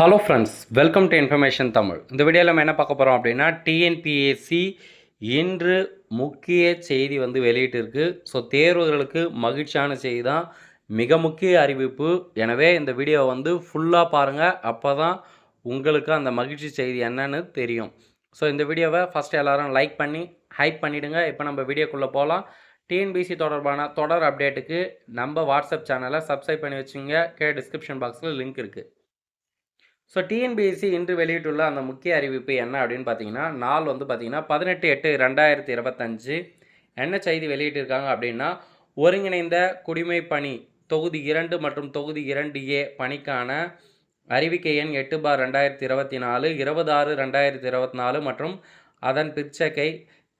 Hello friends welcome to information Tamil இந்த வீடியோவில் நம்ம என்ன பார்க்க போகிறோம் அப்படின்னா டிஎன்பிஎஸ்சி இன்று முக்கிய செய்தி வந்து வெளியிட்டிருக்கு. ஸோ தேர்வுகளுக்கு மகிழ்ச்சியான செய்தி தான் மிக முக்கிய அறிவிப்பு. எனவே இந்த வீடியோவை வந்து ஃபுல்லாக பாருங்கள் அப்போ தான் உங்களுக்கு அந்த மகிழ்ச்சி செய்தி என்னன்னு தெரியும். ஸோ இந்த வீடியோவை ஃபஸ்ட்டு எல்லோரும் லைக் பண்ணி ஹைப் பண்ணிவிடுங்க இப்போ நம்ம வீடியோக்குள்ளே போகலாம் டிஎன்பிசி தொடர்பான தொடர் அப்டேட்டுக்கு நம்ம வாட்ஸ்அப் சேனலை சப்ஸ்கிரைப் பண்ணி வச்சுங்க. கே டிஸ்கிரிப்ஷன் பாக்ஸில் லிங்க் இருக்குது ஸோ டிஎன்பிஎஸ்சி இன்று வெளியிட்டுள்ள அந்த முக்கிய அறிவிப்பு என்ன அப்படின்னு பார்த்தீங்கன்னா நாள் வந்து பார்த்தீங்கன்னா பதினெட்டு எட்டு ரெண்டாயிரத்தி இருபத்தஞ்சு. என்ன செய்தி வெளியிட்டிருக்காங்க அப்படின்னா ஒருங்கிணைந்த குடிமை பணி தொகுதி இரண்டு மற்றும் தொகுதி இரண்டு ஏ பணிக்கான அறிவிக்கை எண் எட்டு பார் ரெண்டாயிரத்தி இருபத்தி நாலு இருபது ஆறு ரெண்டாயிரத்தி இருபத்தி நாலு மற்றும் அதன் பிற்சக்கை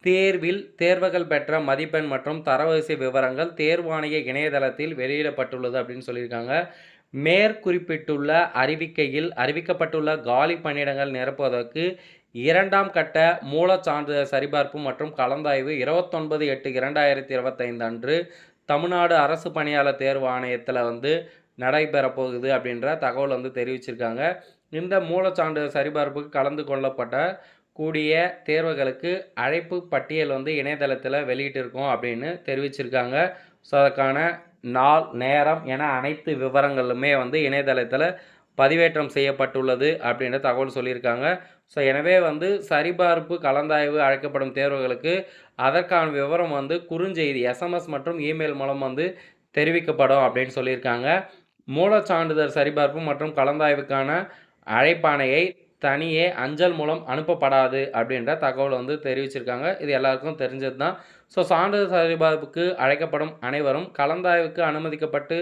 தேர்வில் தேர்வுகள் பெற்ற மதிப்பெண் மற்றும் தரவரிசை விவரங்கள் தேர்வாணைய இணையதளத்தில் வெளியிடப்பட்டுள்ளது அப்படின்னு சொல்லியிருக்காங்க. மேற்குறிப்பிட்டுள்ள அறிவிக்கையில் அறிவிக்கப்பட்டுள்ள காலி பணியிடங்கள் நிரப்புவதற்கு இரண்டாம் கட்ட மூலச்சான்றிதழ் சரிபார்ப்பு மற்றும் கலந்தாய்வு இருபத்தொன்பது எட்டு இரண்டாயிரத்தி இருபத்தைந்து அன்று தமிழ்நாடு அரசு பணியாளர் தேர்வு ஆணையத்தில் வந்து நடைபெறப்போகுது அப்படின்ற தகவல் வந்து தெரிவிச்சிருக்காங்க. இந்த மூலச்சான்றிதழ் சரிபார்ப்புக்கு கலந்து கொள்ளப்பட்ட கூடிய தேர்வுகளுக்கு அழைப்பு பட்டியல் வந்து இணையதளத்தில் வெளியிட்டிருக்கோம் அப்படின்னு தெரிவிச்சிருக்காங்க. ஸோ அதற்கான நாள் நேரம் என அனைத்து விவரங்களுமே வந்து இணையதளத்தில் பதிவேற்றம் செய்யப்பட்டுள்ளது அப்படின்ற தகவல் சொல்லியிருக்காங்க. ஸோ எனவே வந்து சரிபார்ப்பு கலந்தாய்வு அழைக்கப்படும் தேர்வுகளுக்கு அதற்கான விவரம் வந்து குறுஞ்செய்தி எஸ்எம்எஸ் மற்றும் இமெயில் மூலம் வந்து தெரிவிக்கப்படும் அப்படின்னு சொல்லியிருக்காங்க. மூலச் சான்றிதழ் சரிபார்ப்பு மற்றும் கலந்தாய்வுக்கான அழைப்பாணையை தனியே அஞ்சல் மூலம் அனுப்பப்படாது அப்படின்ற தகவல் வந்து தெரிவிச்சிருக்காங்க. இது எல்லாருக்கும் தெரிஞ்சது தான் ஸோ சான்றிதழ் சரிபார்ப்புக்கு அழைக்கப்படும் அனைவரும் கலந்தாய்வுக்கு அனுமதிக்கப்பட்டு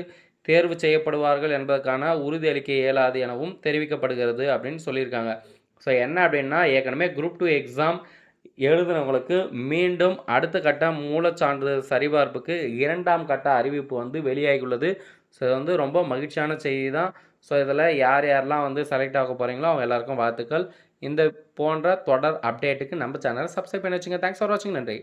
தேர்வு செய்யப்படுவார்கள் என்பதற்கான உறுதியளிக்க இயலாது எனவும் தெரிவிக்கப்படுகிறது அப்படின்னு சொல்லியிருக்காங்க. ஸோ என்ன அப்படின்னா ஏற்கனவே குரூப் டூ எக்ஸாம் எழுதுனவங்களுக்கு மீண்டும் அடுத்த கட்ட மூலச்சான்றிதழ் சரிபார்ப்புக்கு இரண்டாம் கட்ட அறிவிப்பு வந்து வெளியாகியுள்ளது. ஸோ இது வந்து ரொம்ப மகிழ்ச்சியான செய்தி தான் ஸோ இதில் யார் யாரெல்லாம் வந்து செலக்ட் ஆக போகிறீங்களோ அவங்க எல்லாருக்கும் வாழ்த்துக்கள். இந்த போன்ற தொடர் அப்டேட்டுக்கு நம்ம சேனலை சப்ஸ்கிரைப் பண்ணி வச்சுங்க. தேங்க்ஸ் ஃபார் வாட்சிங் நன்றி.